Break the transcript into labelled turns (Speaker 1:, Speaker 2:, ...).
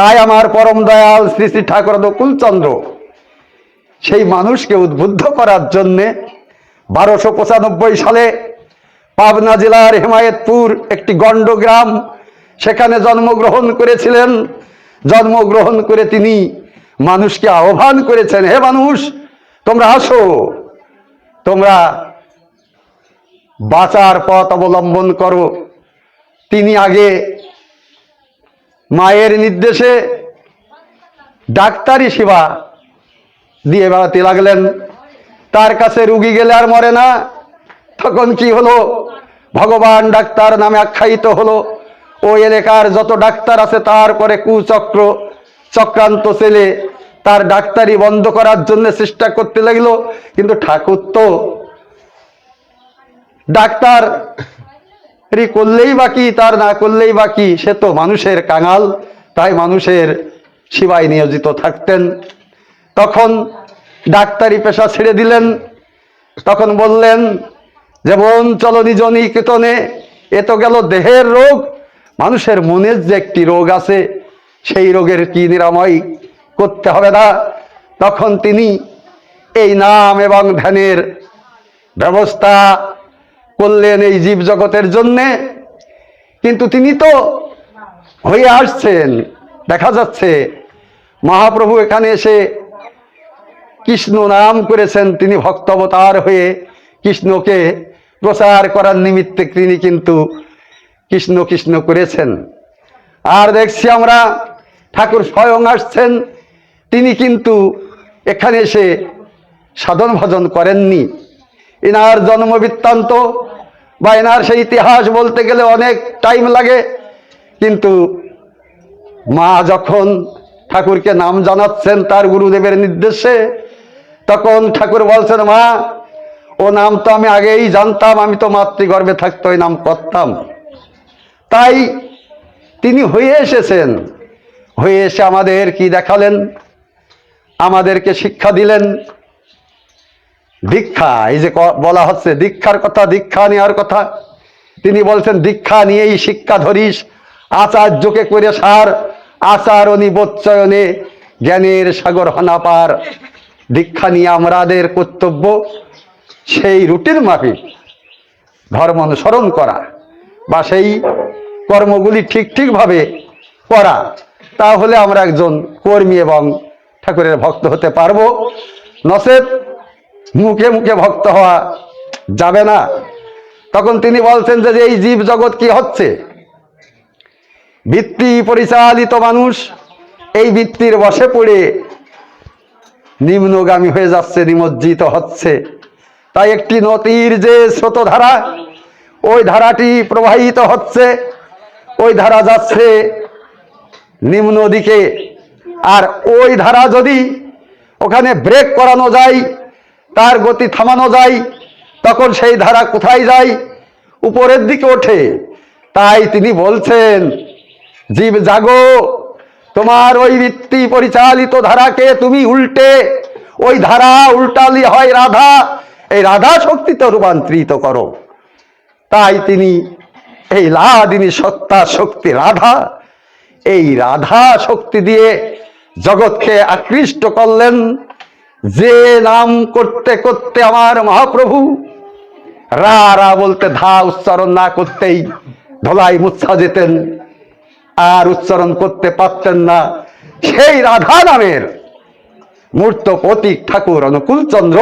Speaker 1: তাই আমার পরম দয়াল শ্রী শ্রী ঠাকুর কুলচন্দ্র সেই মানুষকে উদ্বুদ্ধ করার জন্যে বারোশো পঁচানব্বই সালে পাবনা জেলার হেমায়েতপুর একটি গণ্ড গ্রাম সেখানে জন্মগ্রহণ করেছিলেন। জন্মগ্রহণ করে তিনি মানুষকে আহ্বান করেছেন, হে মানুষ, তোমরা আসো। তোমরা বাঁচার পথ অবলম্বন করো। তিনি আগে মায়ের নির্দেশে ডাক্তারি সেবা দিয়ে বেড়াতে লাগলেন। তার কাছে রুগী গেলে আর মরে না। তখন কি হলো? ভগবান ডাক্তার নামে আখ্যায়িত হলো। ওই এলাকার যত ডাক্তার আছে তারপরে কুচক্র চক্রান্ত ছেলে তার ডাক্তারি বন্ধ করার জন্য চেষ্টা করতে লাগল। কিন্তু ঠাকুর তো ডাক্তার রি করলেই বাকি তার না করলেই বাকি সে তো মানুষের কাঙাল, তাই মানুষের সেবায় নিয়োজিত থাকতেন। তখন ডাক্তারি পেশা ছেড়ে দিলেন। তখন বললেন, যে যেমন চলো নিজ নিকেতনে, এ তো গেল দেহের রোগ। মানুষের মনের যে একটি রোগ আছে, সেই রোগের কি নিরাময় করতে হবে না? তখন তিনি এই নাম এবং ধ্যানের ব্যবস্থা করলেন এই জীব জগতের জন্যে। কিন্তু তিনি তো হয়ে আসছেন, দেখা যাচ্ছে। মহাপ্রভু এখানে এসে কৃষ্ণ নাম করেছেন, তিনি ভক্তবতার হয়ে কৃষ্ণকে প্রচার করার নিমিত্তে তিনি কিন্তু কৃষ্ণ কৃষ্ণ করেছেন। আর দেখছি আমরা, ঠাকুর স্বয়ং আসছেন, তিনি কিন্তু এখানে এসে সাধন ভজন করেননি। এনার জন্ম বৃত্তান্ত বা এনার সেই ইতিহাস বলতে গেলে অনেক টাইম লাগে। কিন্তু মা যখন ঠাকুরকে নাম জানাচ্ছেন তার গুরুদেবের নির্দেশে, তখন ঠাকুর বলছেন, মা, ও নাম তো আমি আগেই জানতাম, আমি তো মাতৃগর্ভে থাকতে ওই নাম করতাম। তাই তিনি হয়ে এসেছেন। হয়ে এসে আমাদের কি দেখালেন? আমাদেরকে শিক্ষা দিলেন। দীক্ষা, এই যে বলা হচ্ছে, দীক্ষার কথা, দীক্ষা নেওয়ার কথা। তিনি বলছেন, দীক্ষা নিয়েই শিক্ষা ধরিস। আচার্যকে করে সার, আচার নিবোচ্চয়নে জ্ঞানের সাগর হনাপার দীক্ষা নিয়ে আমাদের কর্তব্য, সেই রুটিন মাফিক। ধর্ম অনুসরণ করা বা সেই কর্মগুলি ঠিক ঠিকভাবে করা, তাহলে আমরা একজন কর্মী এবং ঠাকুরের ভক্ত হতে পারব। নচেত মুখে মুখে ভক্ত হওয়া যাবে না। তখন তিনি বলছেন যে এই জীব জগৎ কি হচ্ছে? বৃত্তি পরিচালিত মানুষ এই বৃত্তির বসে পড়ে নিম্নগামী হয়ে যাচ্ছে, নিমজ্জিত হচ্ছে। তাই একটি নদীর যে স্রোতধারা, ওই ধারাটি প্রবাহিত হচ্ছে। ওই ধারা যাচ্ছে নিম্ন দিকে। আর ওই ধারা যদি ওখানে ব্রেক করানো যায় তার গতি থামানো যায়, তখন সেই ধারা কোথায় যায়? উপরের দিকে ওঠে। তাই তিনি বলছেন, জীব, জাগো, তোমার ওই বৃত্তি পরিচালিত ধারাকে তুমি উল্টে, ওই ধারা উল্টালি হয় রাধা, এই রাধা শক্তিতে রূপান্তরিত করো। তাই তিনি, এই লাদিনী সত্তা শক্তি রাধা, এই রাধা শক্তি দিয়ে জগৎকে আকৃষ্ট করলেন যে নাম করতে করতে আমার মহাপ্রভু রা রা বলতে ধা উচ্চারণ না করতেই ধলাই মুচ্ছা যেতেন, আর উচ্চারণ করতে পারতেন না। সেই রাধা নামের মূর্ত প্রতীক ঠাকুর অনুকূল চন্দ্র